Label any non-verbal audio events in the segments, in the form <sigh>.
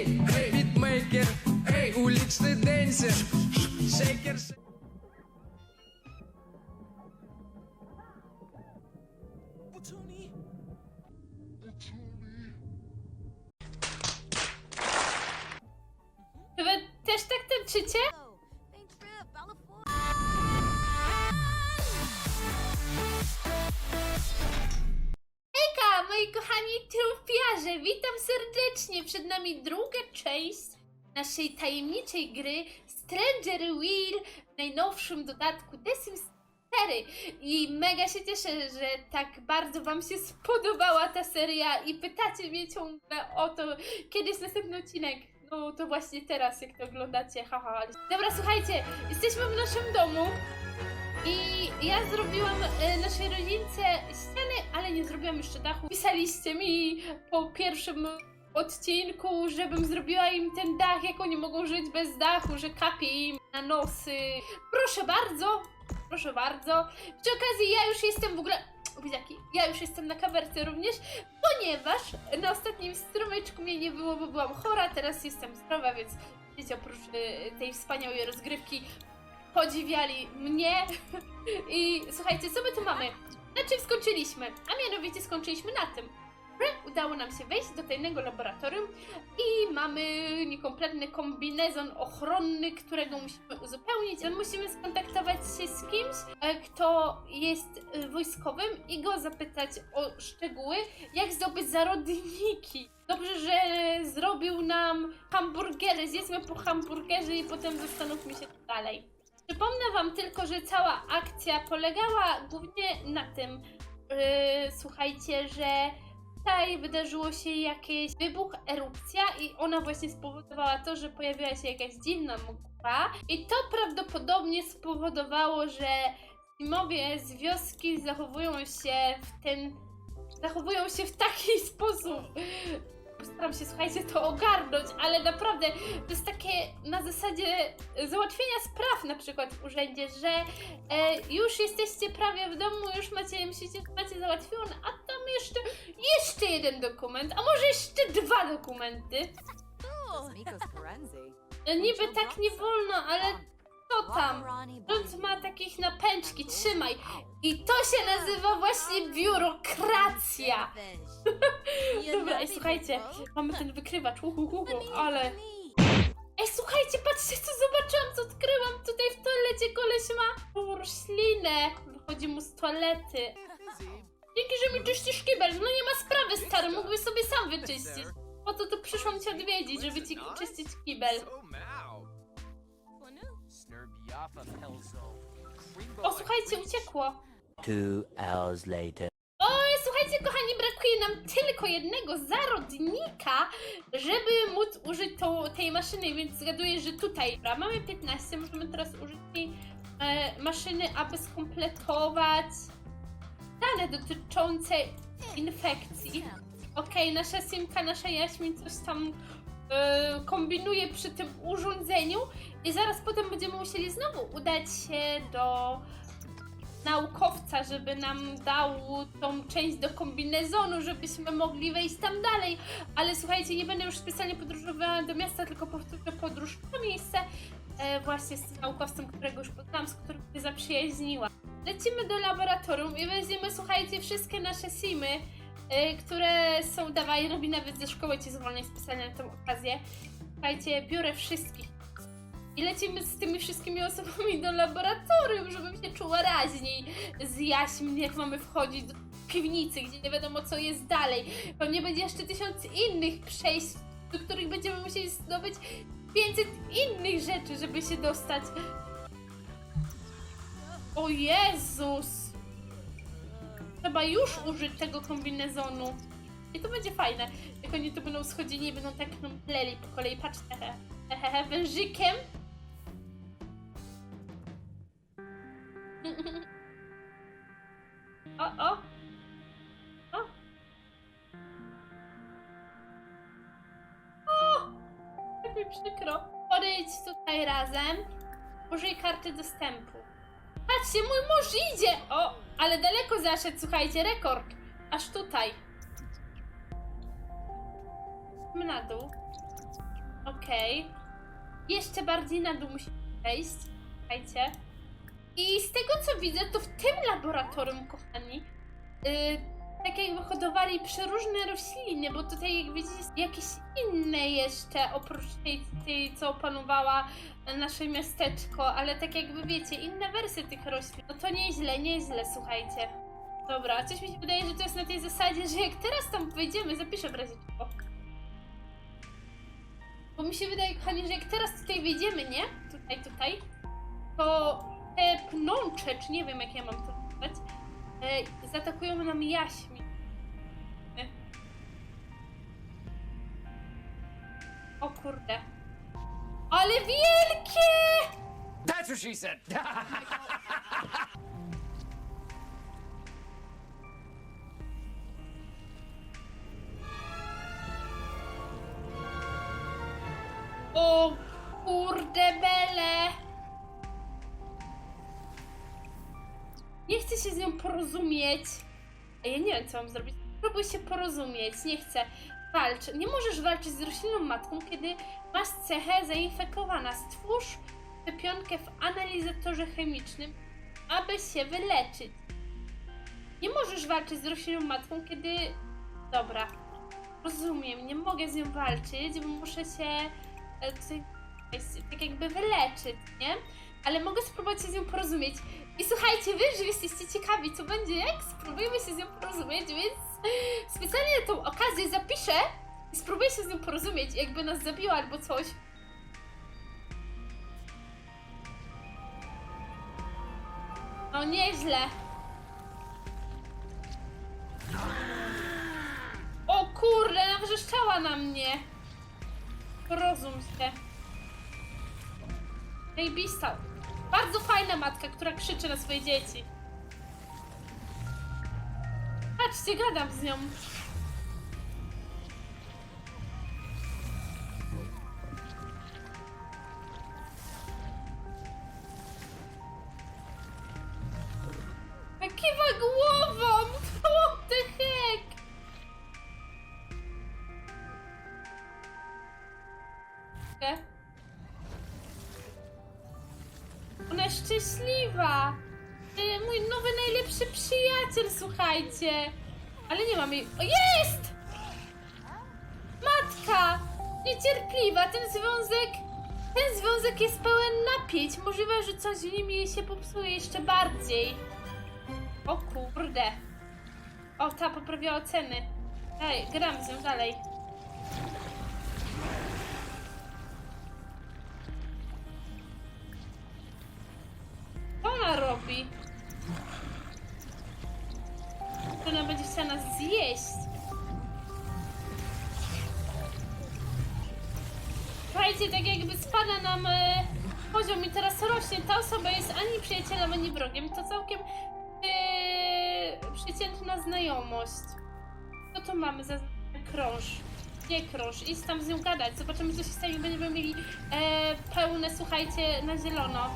Ей, ей, битмейкер, ей, уличный денсер, шейкер, шейкер. Wy też tak tańczycie? Moi kochani trupiarze, witam serdecznie. Przed nami druga część naszej tajemniczej gry Stranger Wheel w najnowszym dodatku The Sims 4. I mega się cieszę, że tak bardzo Wam się spodobała ta seria i pytacie mnie ciągle o to, kiedy jest następny odcinek. No to właśnie teraz, jak to oglądacie, haha. Dobra, słuchajcie, jesteśmy w naszym domu. I ja zrobiłam e, naszej rodzince ściany, ale nie zrobiłam jeszcze dachu. Pisaliście mi po pierwszym odcinku, żebym zrobiła im ten dach, jak oni mogą żyć bez dachu, że kapie im na nosy. Proszę bardzo, proszę bardzo. Przy okazji ja już jestem w ogóle... Buziaki, ja już jestem na kawerce również, ponieważ na ostatnim strumyczku mnie nie było, bo byłam chora, teraz jestem zdrowa, więc wiecie, oprócz e, tej wspaniałej rozgrywki podziwiali mnie. I słuchajcie, co my tu mamy? Na czym skończyliśmy? A mianowicie skończyliśmy na tym, że udało nam się wejść do tajnego laboratorium i mamy niekompletny kombinezon ochronny, którego musimy uzupełnić. Musimy skontaktować się z kimś, e, kto jest e, wojskowym i go zapytać o szczegóły, jak zdobyć zarodniki. Dobrze, że zrobił nam hamburgery. Zjedzmy po hamburgerze i potem zastanówmy się dalej. Przypomnę Wam tylko, że cała akcja polegała głównie na tym, yy, słuchajcie, że tutaj wydarzyło się jakiś wybuch, erupcja i ona właśnie spowodowała to, że pojawiła się jakaś dziwna mgła i to prawdopodobnie spowodowało, że Simowie z wioski zachowują się w ten... zachowują się w taki <laughs> sposób, postaram się, słuchajcie, to ogarnąć, ale naprawdę to jest takie na zasadzie załatwienia spraw na przykład w urzędzie, że e, już jesteście prawie w domu, już macie, myślicie, macie załatwione, a tam jeszcze, jeszcze jeden dokument, a może jeszcze dwa dokumenty. No niby tak nie wolno, ale co tam? Rząd ma takich napęczki, trzymaj. I to się nazywa właśnie biurokracja. <laughs> Dobra, ej, słuchajcie, mamy ten wykrywacz, uhuhuhu, ale... Ej, słuchajcie, patrzcie, co zobaczyłam, co odkryłam. Tutaj w toalecie koleś ma roślinę. Wychodzi mu z toalety. Dzięki, że mi czyścisz kibel. No nie ma sprawy, stary, mógłbyś sobie sam wyczyścić. Po to tu przyszłam cię odwiedzić, żeby ci czyścić kibel. O, słuchajcie, uciekło. Two hours later. Oj, słuchajcie, kochani, brakuje nam tylko jednego zarodnika, żeby móc użyć tą, tej maszyny, więc zgaduję, że tutaj. Dobra, mamy 15, możemy teraz użyć tej e, maszyny, aby skompletować dane dotyczące infekcji. Okej, nasza Simka, nasza Jaśmin coś tam kombinuje przy tym urządzeniu i zaraz potem będziemy musieli znowu udać się do naukowca, żeby nam dał tą część do kombinezonu, żebyśmy mogli wejść tam dalej. Ale słuchajcie, nie będę już specjalnie podróżowała do miasta, tylko powtórzę podróż w to miejsce e, właśnie z tym naukowcem, którego już poznałam, z którym się zaprzyjaźniła. Lecimy do laboratorium i weźmiemy, słuchajcie, wszystkie nasze simy, e, które są, dawaj, robi nawet ze szkoły ci zwolnień specjalnie na tę okazję. Słuchajcie, biorę wszystkich i lecimy z tymi wszystkimi osobami do laboratorium, żebym się czuła raźniej. Zjaśń, jak mamy wchodzić do piwnicy, gdzie nie wiadomo co jest dalej. Pewnie będzie jeszcze tysiąc innych przejść, do których będziemy musieli zdobyć 500 innych rzeczy, żeby się dostać. O Jezus! Trzeba już użyć tego kombinezonu. I to będzie fajne. Jak oni tu będą schodzili i będą tak nam pleli po kolei. Patrzcie, wężykiem. <laughs> O, o. O. O! Jak mi przykro. Podejdź tutaj razem. Użyj karty dostępu. Patrzcie, mój mąż idzie! O, ale daleko zaszedł, słuchajcie, rekord. Aż tutaj. Na dół. Okej. Jeszcze bardziej na dół musimy przejść. Słuchajcie. I z tego co widzę, to w tym laboratorium, kochani, yy, tak jakby hodowali przeróżne rośliny, bo tutaj jak widzicie jakieś inne jeszcze, oprócz tej, tej co opanowała nasze miasteczko, ale tak jakby wiecie, inne wersje tych roślin. No to nieźle, nieźle, słuchajcie. Dobra, coś mi się wydaje, że to jest na tej zasadzie, że jak teraz tam wejdziemy, zapiszę w razie czego. Bo mi się wydaje, kochani, że jak teraz tutaj wejdziemy, nie? Tutaj, tutaj, to te pnącze, czy nie wiem jak ja mam to nazwać, e, zaatakują nam jaśmi. E. O kurde. Ale wielkie! That's what she said. O kurde bele! Się z nią porozumieć. A ja nie wiem, co mam zrobić. Próbuj się porozumieć, nie chcę. Walcz. Nie możesz walczyć z roślinną matką, kiedy masz cechę zainfekowana. Stwórz szczepionkę w analizatorze chemicznym, aby się wyleczyć. Nie możesz walczyć z roślinną matką, kiedy... Dobra. Rozumiem, nie mogę z nią walczyć, bo muszę się e, tak jakby wyleczyć, nie? Ale mogę spróbować się z nią porozumieć. I słuchajcie, wy, że jesteście ciekawi, co będzie, jak spróbujemy się z nią porozumieć, więc specjalnie tą okazję zapiszę i spróbuję się z nią porozumieć, jakby nas zabiła albo coś. No nieźle. O kurde, nawrzeszczała na mnie. Porozum się. Zajebista. Bardzo fajna matka, która krzyczy na swoje dzieci. Patrzcie, gadam z nią. Kiwa głową! <laughs> What the heck? Nie? Szczęśliwa! Y, Mój nowy najlepszy przyjaciel, słuchajcie! Ale nie mam jej. O, jest! Matka! Niecierpliwa, ten związek. Ten związek jest pełen napięć. Możliwe, że coś w nim jej się popsuje jeszcze bardziej. O kurde. O, ta poprawia oceny. Ej, gram z nią dalej. Ona robi? Ona będzie chciała nas zjeść. Słuchajcie, tak jakby spada nam e, poziom i teraz rośnie. Ta osoba jest ani przyjacielem, ani wrogiem. To całkiem e, przeciętna znajomość. Co tu mamy za krąż? Nie krąż, idź tam z nią gadać. Zobaczymy, co się stanie, będziemy mieli e, pełne, słuchajcie, na zielono.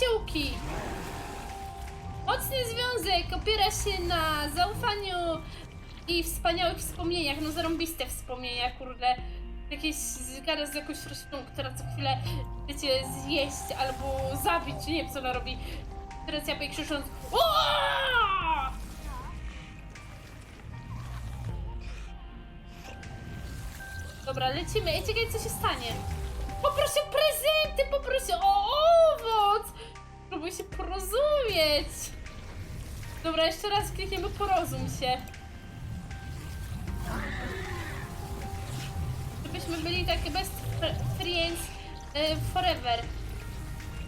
Przyjaciółki. Mocny związek opiera się na zaufaniu i wspaniałych wspomnieniach. No zarąbiste wspomnienia, kurde. Jakieś zgada z jakąś rośliną, która co chwilę chcecie zjeść albo zabić, nie wiem co ona robi. Teraz ja krzycząc! Dobra, lecimy. Ej, czekaj, co się stanie. Poproszę o prezenty, poproszę o owoc! Próbuj się porozumieć. Dobra, jeszcze raz klikniemy porozum się. Żebyśmy byli takie best fr- friends e, forever.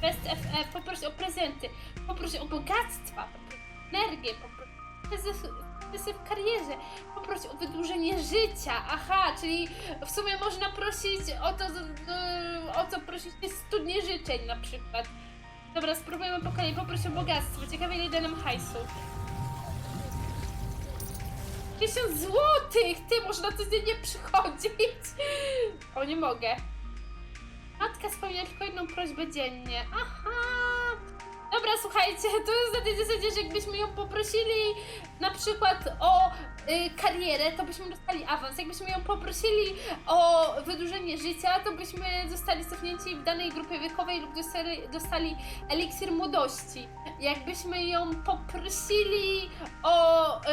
Best FF, poproś o prezenty, poproś o bogactwa, poproś o energię, poproś sukcesy w karierze, poproś o wydłużenie życia. Aha, czyli w sumie można prosić o to, o co prosić studnie życzeń na przykład. Dobra, spróbujemy po kolei, poproś o bogactwo. Ciekawe ile da nam hajsu. Tysiąc złotych! Ty, można codziennie przychodzić. O, nie mogę. Matka spełnia tylko jedną prośbę dziennie. Aha! Dobra, słuchajcie, to jest na tej zasadzie, że jakbyśmy ją poprosili na przykład o y, karierę, to byśmy dostali awans. Jakbyśmy ją poprosili o wydłużenie życia, to byśmy zostali cofnięci w danej grupie wiekowej lub dostali, dostali eliksir młodości. Jakbyśmy ją poprosili o y,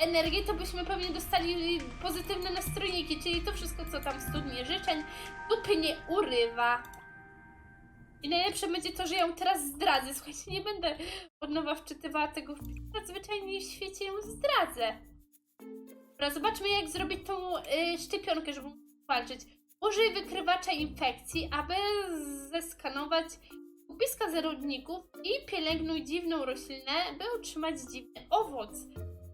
energię, to byśmy pewnie dostali pozytywne nastrojniki, czyli to wszystko, co tam w studni życzeń, dupy nie urywa. I najlepsze będzie to, że ją teraz zdradzę. Słuchajcie, nie będę od nowa wczytywała tego wpisu. Zwyczajnie w świecie ją zdradzę. Dobra, zobaczmy jak zrobić tą y, szczepionkę, żeby walczyć. Użyj wykrywacza infekcji, aby zeskanować kupiska zarodników i pielęgnuj dziwną roślinę, by otrzymać dziwny owoc.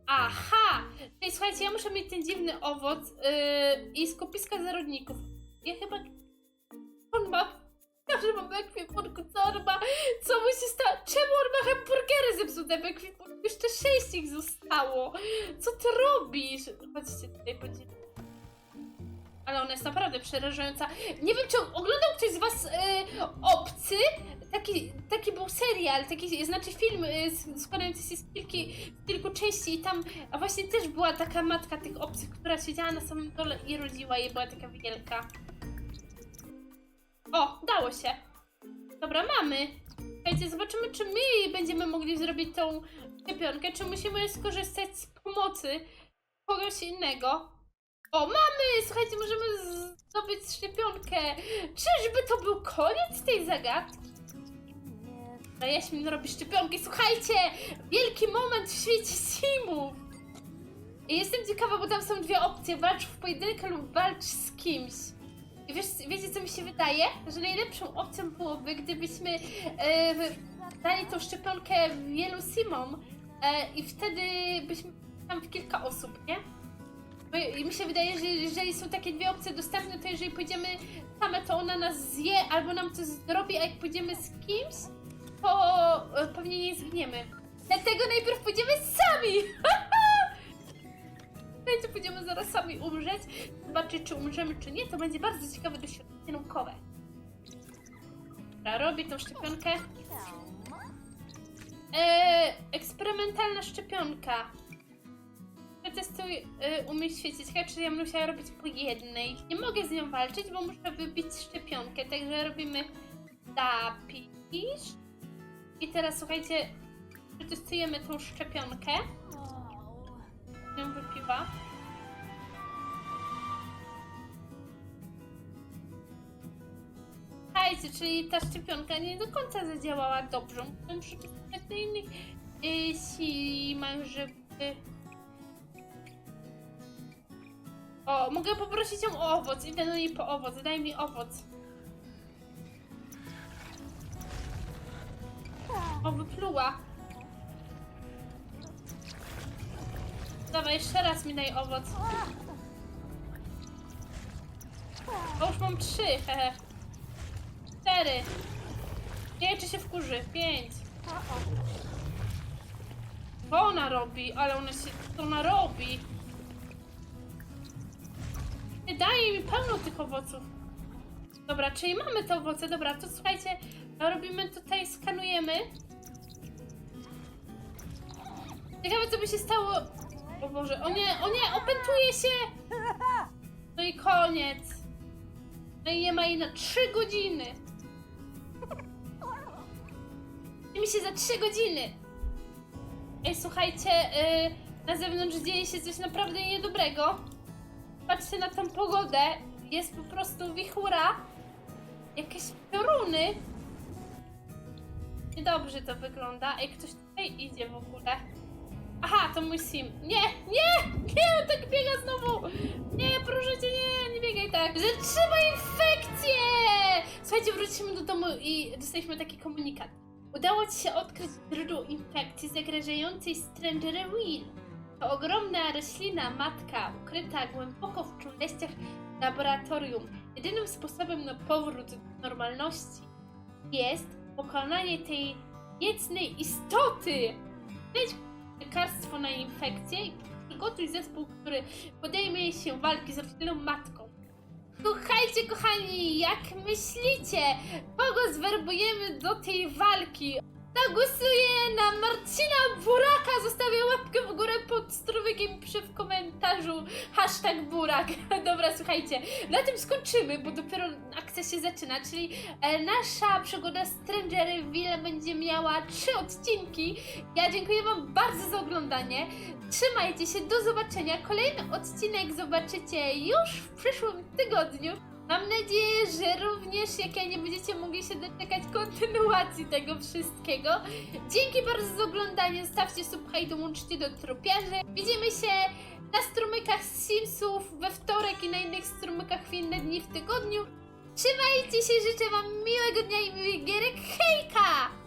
Aha! Czyli słuchajcie, ja muszę mieć ten dziwny owoc yy, i skupiska zarodników. Ja chyba... ekwipunku, co on ma, co mu się stało, czemu on ma hamburgery zepsute w ekwipunku, jeszcze sześć ich zostało, co ty robisz? Chodźcie tutaj podzielić. Ale ona jest naprawdę przerażająca. Nie wiem, czy oglądał ktoś z was e, obcy? Taki, taki był serial, taki, znaczy film s- składający się z, kilki, z kilku części i tam a właśnie też była taka matka tych obcych, która siedziała na samym dole i rodziła je, była taka wielka. O, dało się. Dobra, mamy. Słuchajcie, zobaczymy, czy my będziemy mogli zrobić tą szczepionkę, czy musimy skorzystać z pomocy kogoś innego. O, mamy! Słuchajcie, możemy zdobyć szczepionkę. Czyżby to był koniec tej zagadki? No, Jaśmin robi szczepionki. Słuchajcie! Wielki moment w świecie Simów! Jestem ciekawa, bo tam są dwie opcje. Walcz w pojedynkę lub walcz z kimś. Wiesz, wiecie, co mi się wydaje? Że najlepszą opcją byłoby, gdybyśmy e, dali tą szczepionkę wielu Simom e, i wtedy byśmy tam w kilka osób, nie? Bo i mi się wydaje, że jeżeli są takie dwie opcje dostępne, to jeżeli pójdziemy same, to ona nas zje albo nam coś zrobi, a jak pójdziemy z kimś, to e, pewnie nie zginiemy. Dlatego najpierw pójdziemy sami! <laughs> Słuchajcie, będziemy zaraz sami umrzeć. Zobaczyć, czy umrzemy, czy nie. To będzie bardzo ciekawe doświadczenie naukowe. Dobra, robię tą szczepionkę. Eee, eksperymentalna szczepionka. Przetestuj e, umiej świecić. Ciekawe, czy ja będę musiała robić po jednej. Nie mogę z nią walczyć, bo muszę wybić szczepionkę. Także robimy zapisz. I teraz słuchajcie, przetestujemy tą szczepionkę. Ją wypiwa. Słuchajcie, czyli ta szczepionka nie do końca zadziałała dobrze. Muszę przetestować na innych yy, simach, żeby... O, mogę poprosić ją o owoc. Idę do niej po owoc. Daj mi owoc. O, wypluła. Dawaj, jeszcze raz mi daj owoc. O, już mam trzy, hehe. Cztery. Nie czy się wkurzy. Pięć. Co ona robi? Ale ona się... Co ona robi? Nie daje mi pełno tych owoców. Dobra, czyli mamy te owoce. Dobra, to słuchajcie, robimy tutaj, skanujemy. Ciekawe, co by się stało. O Boże, o nie, o nie, opętuje się! No i koniec. No i nie ma jej na 3 godziny. Mi się za 3 godziny. Ej, słuchajcie, yy, na zewnątrz dzieje się coś naprawdę niedobrego. Patrzcie na tą pogodę. Jest po prostu wichura. Jakieś pioruny. Niedobrze to wygląda. Ej, ktoś tutaj idzie w ogóle. Aha, to mój sim. Nie, nie, nie, tak biega znowu. Nie, proszę cię, nie, nie biegaj tak. Zatrzymaj infekcję! Słuchajcie, wróciliśmy do domu i dostaliśmy taki komunikat. Udało ci się odkryć źródło infekcji zagrażającej Strangery Wheel. To ogromna roślina matka, ukryta głęboko w dżungleściach laboratorium. Jedynym sposobem na powrót do normalności jest pokonanie tej niecnej istoty. Znajdź lekarstwo na infekcję i przygotuj zespół, który podejmie się walki z roślinną matką. Słuchajcie, kochani, jak myślicie, kogo zwerbujemy do tej walki? Kto głosuje na Marcina Buraka, zostawia łapkę w górę pod strumykiem i pisze w komentarzu hashtag Burak. <laughs> Dobra, słuchajcie, na tym skończymy, bo dopiero akcja się zaczyna, czyli e, nasza przygoda Strangerville będzie miała trzy odcinki. Ja dziękuję Wam bardzo za oglądanie. Trzymajcie się, do zobaczenia. Kolejny odcinek zobaczycie już w przyszłym tygodniu. Mam nadzieję, że również jak ja nie będziecie mogli się doczekać kontynuacji tego wszystkiego. Dzięki bardzo za oglądanie, stawcie subka i dołączcie do trupiarzy. Widzimy się na strumykach Simsów we wtorek i na innych strumykach w inne dni w tygodniu. Trzymajcie się, życzę Wam miłego dnia i miłych gierek. Hejka!